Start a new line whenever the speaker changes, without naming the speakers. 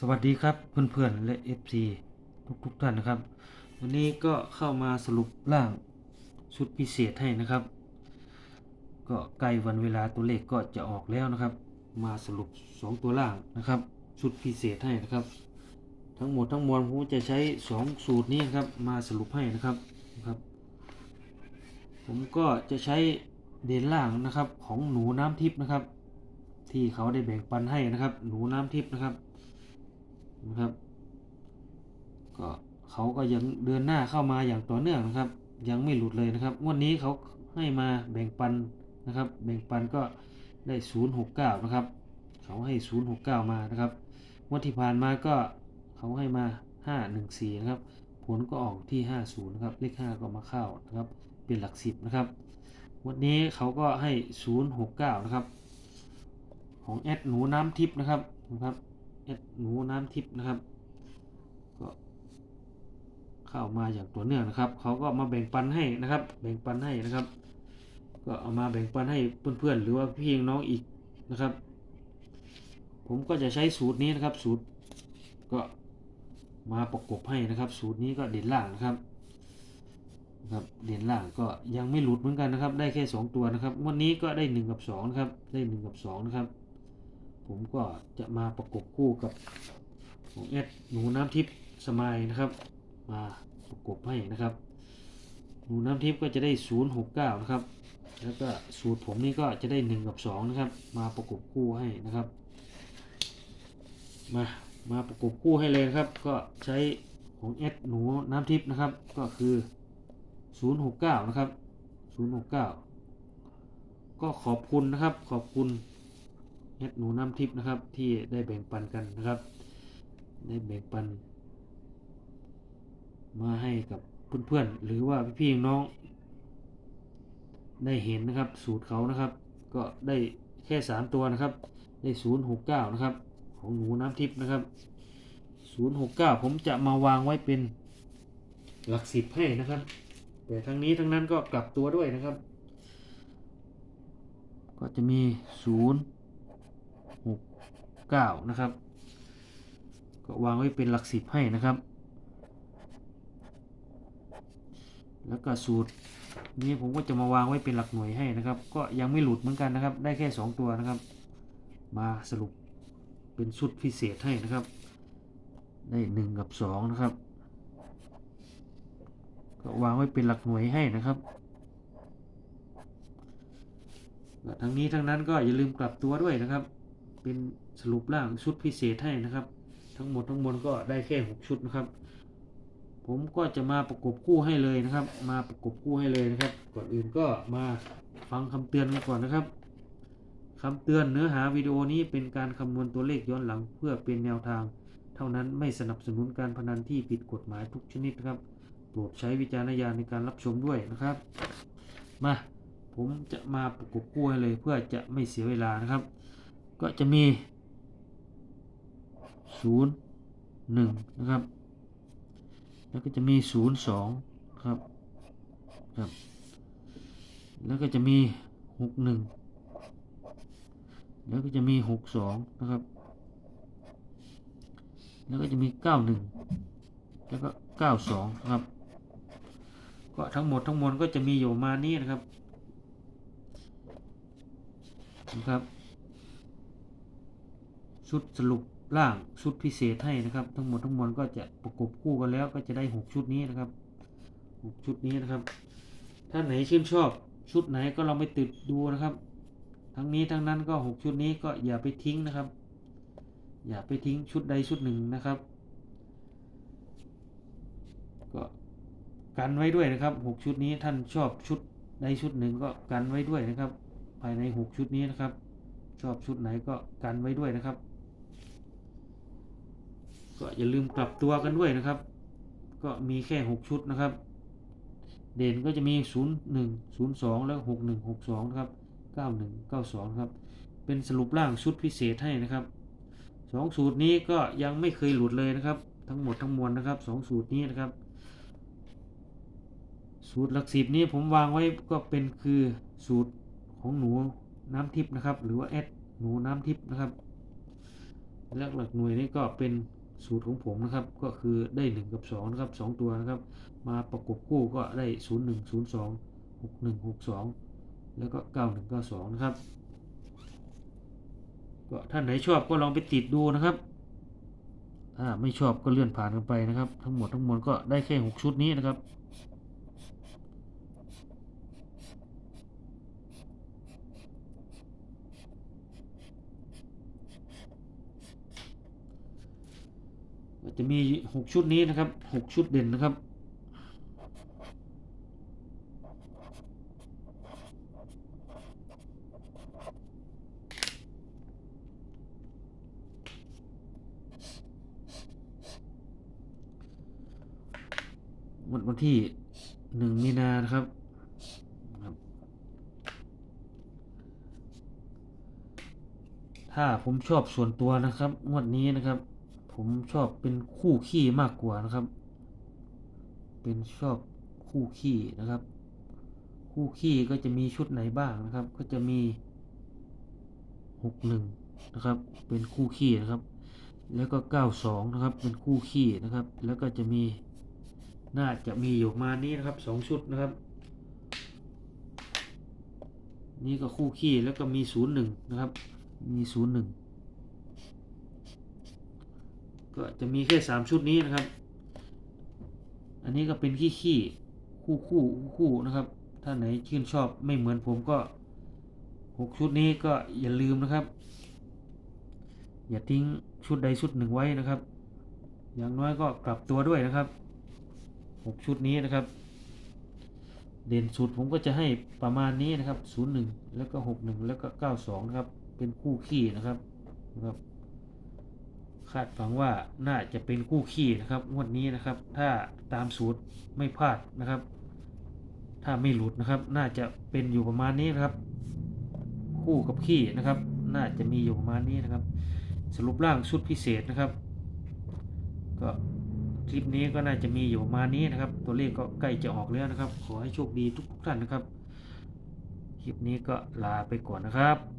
สวัสดีครับเพื่อนๆและ FC ทุกทุกๆท่านนะครับ วันนี้ก็เข้ามาสรุปร่างชุดพิเศษให้นะครับ ก็ใกล้วันเวลาตัวเลขก็จะออกแล้วนะครับ มาสรุป 2 ตัวล่างนะครับ ชุดพิเศษให้นะครับ ทั้งหมดทั้งมวลผมจะใช้ 2 สูตรนี้นครับมาสรุปให้นะครับนะครับ ผมก็จะใช้เด่นล่างนะครับของหนูน้ำทิพย์นะครับ ที่เขาได้แบ่งปันให้นะครับ หนูน้ำทิพย์นะครับ นะครับ ก็เขาก็ยังเดินหน้าเข้ามาอย่างต่อเนื่องนะครับ ยังไม่หลุดเลยนะครับงวดนี้เขาให้มาแบ่งปันนะครับ แบ่งปันก็ได้ 069 นะครับ เขาให้ 069 มานะครับงวดที่ผ่านมาก็เขาให้มา 514 นะครับ ผลก็ออกที่ 50 นะครับ เลข 5 ก็มาเข้านะครับ เป็นหลัก 10 นะครับวันนี้เขาก็ให้ 069 นะครับ ของแอดหนูน้ำทิพย์นะครับนะครับ แอดหนูน้ำทิพย์นะครับ ก็เข้ามาอย่างตัวเนื่องนะครับ เขาก็มาแบ่งปันให้นะครับ แบ่งปันให้นะครับ ก็เอามาแบ่งปันให้เพื่อนๆ หรือว่าพี่น้องอีกนะครับ ผมก็จะใช้สูตรนี้นะครับ สูตรก็มาประกบให้นะครับ สูตรนี้ก็เด่นล่างนะครับนะครับเด่นล่างก็ยังไม่หลุดเหมือนกันนะครับ ได้แค่ 2 ตัวนะครับ วันนี้ก็ได้ 1 กับ2นะครับ ได้ 1 กับ2นะครับ ผมก็จะมาประกบคู่กับของแอดหนูน้ำทิพย์สมายนะครับ มาประกบให้นะครับ หนูน้ำทิพย์ก็จะได้ 069 นะครับ แล้วก็สูตรผมนี่ก็จะได้ 1 กับ 2 นะครับ มาประกบคู่ให้นะครับ มามาประกบคู่ให้เลยนะครับ ก็ใช้ของแอดหนูน้ำทิพย์นะครับ ก็คือ 069 นะครับ 069 ก็ขอบคุณนะครับ ขอบคุณ แอดหนูน้ำทิพย์นะครับ ที่ได้แบ่งปันกันนะครับ ได้แบ่งปัน มาให้กับเพื่อนๆหรือว่าพี่ๆน้อง ได้เห็นนะครับ สูตรเขานะครับ ก็ได้แค่3ตัวนะครับ ได้069นะครับ ของหนูน้ำทิพย์นะครับ069ผมจะมาวางไว้เป็นหลักสิบให้นะครับ แต่ทั้งนี้ทั้งนั้นก็กลับตัวด้วยนะครับ ก็จะมี0ห 9 นะครับ ก็วางไว้เป็นหลักสิบให้นะครับ แล้วก็สูตรนี้ผมก็จะมาวางไว้เป็นหลักหน่วยให้นะครับ ก็ยังไม่หลุดเหมือนกันนะครับ ได้แค่ 2 ตัวนะครับ มาสรุปเป็นชุดพิเศษให้นะครับ ได้ 1 กับ 2 นะครับ ก็วางไว้เป็นหลักหน่วยให้นะครับทั้งนี้ทั้งนั้นก็อย่าลืมกลับตัวด้วยนะครับ เป็น สรุปร่างชุดพิเศษให้นะครับ ทั้งหมดทั้งมวลก็ได้แค่ 6 ชุดนะครับ ผมก็จะมาประกบคู่ให้เลยนะครับ มาประกบคู่ให้เลยนะครับ ก่อนอื่นก็มาฟังคำเตือนกันก่อนนะครับคำเตือนเนื้อหาวิดีโอนี้เป็นการคำนวณตัวเลขย้อนหลังเพื่อเป็นแนวทาง เท่านั้นไม่สนับสนุนการพนันที่ผิดกฎหมายทุกชนิดนะครับโปรดใช้วิจารณญาณในการรับชมด้วยนะครับ มาผมจะมาประกบคู่ให้เลยเพื่อจะไม่เสียเวลานะครับ ก็จะมี ศูนย์หนึ่งนะครับ แล้วก็จะมีศูนย์สองครับครับ แล้วก็จะมีหกหนึ่งแล้วก็จะมีหกสองนะครับ แล้วก็จะมีเก้าหนึ่งแล้วก็เก้าสองครับ ก็ทั้งหมดทั้งมวลก็จะมีอยู่มานี้นะครับนะครับชุดสรุป ร่างชุดพิเศษให้นะครับ ทั้งหมดทั้งมวลก็จะประกบคู่กันแล้วก็จะได้ 6 ชุดนี้นะครับ 6 ชุดนี้นะครับ ถ้าไหนชื่นชอบชุดไหนก็ลองไปติดดูนะครับ ทั้งนี้ทั้งนั้นก็ 6 ชุดนี้ก็อย่าไปทิ้งนะครับ อย่าไปทิ้งชุดใดชุดหนึ่งนะครับ ก็กันไว้ด้วยนะครับ 6 ชุดนี้ท่านชอบชุดใดชุดหนึ่งก็กันไว้ด้วยนะครับ ภายใน 6 ชุดนี้นะครับ ชอบชุดไหนก็กันไว้ด้วยนะครับ ก็อย่าลืมกลับตัวกันด้วยนะครับ ก็มีแค่ 6 ชุดนะครับ เด่นก็จะมี 0 1 0 2 แล้ว 6 1 6 2 นะครับ 9 1 9 2 ครับ เป็นสรุปร่างชุดพิเศษให้นะครับ 2 สูตรนี้ก็ยังไม่เคยหลุดเลยนะครับ ทั้งหมดทั้งมวลนะครับ 2 สูตรนี้นะครับ สูตรหลักสิบนี้ผมวางไว้ก็เป็นคือสูตรของหนูน้ำทิพย์นะครับ หรือว่าแอดหนูน้ำทิพย์นะครับ และหลักหน่วยนี่ก็เป็น สูตรของผมนะครับ ก็คือได้ 1 กับ2นะครับ2ตัวนะครับ มาประกบคู่ก็ได้ 0 1 0 2 6 1 6 2 แล้วก็ 9 1 9 2 นะครับ ก็ท่านไหนชอบก็ลองไปติดดูนะครับถ้าไม่ชอบก็เลื่อนผ่านกันไปนะครับ ทั้งหมดทั้งมวลก็ได้แค่ 6 ชุดนี้นะครับ จะมี6ชุดนี้นะครับ6ชุดเด่นนะครับ วันวันที่หนึ่งมีนานะครับครับถ้าผมชอบส่วนตัวนะครับ งวดนี้นะครับ ผมชอบเป็นคู่ขี้มากกว่านะครับ เป็นชอบคู่ขี้นะครับ คู่ขี้ก็จะมีชุดไหนบ้างนะครับ ก็จะมีหกหนึ่งนะครับ เป็นคู่ขี้นะครับ แล้วก็เก้าสองนะครับ เป็นคู่ขี้นะครับ แล้วก็จะมีน่าจะมีอยู่มานี้นะครับสองชุดนะครับ นี่ก็คู่ขี้แล้วก็มีศูนย์หนึ่งนะครับ มีศูนย์หนึ่ง ก็จะมีแค่สามชุดนี้นะครับ อันนี้ก็เป็นขี้ขี้คู่คู่คู่คู่นะครับ ถ้าไหนชื่นชอบไม่เหมือนผมก็หกชุดนี้ก็อย่าลืมนะครับ อย่าทิ้งชุดใดชุดหนึ่งไว้นะครับ อย่างน้อยก็กลับตัวด้วยนะครับหกชุดนี้นะครับ เด่นสุดผมก็จะให้ประมาณนี้นะครับ 01 แล้วก็ 61 แล้วก็ 92 นะครับ เป็นคู่ขี้นะครับนะครับ คาดหวังว่าน่าจะเป็นคู่ขี้นะครับงวดนี้นะครับ ถ้าตามสูตรไม่พลาดนะครับ ถ้าไม่หลุดนะครับ น่าจะเป็นอยู่ประมาณนี้นะครับ คู่กับขี้นะครับ น่าจะมีอยู่ประมาณนี้นะครับ สรุปร่างชุดพิเศษนะครับ ก็คลิปนี้ก็น่าจะมีอยู่ประมาณนี้นะครับ ตัวเลขก็ใกล้จะออกแล้วนะครับ ขอให้โชคดีทุกท่านนะครับ คลิปนี้ก็ลาไปก่อนนะครับ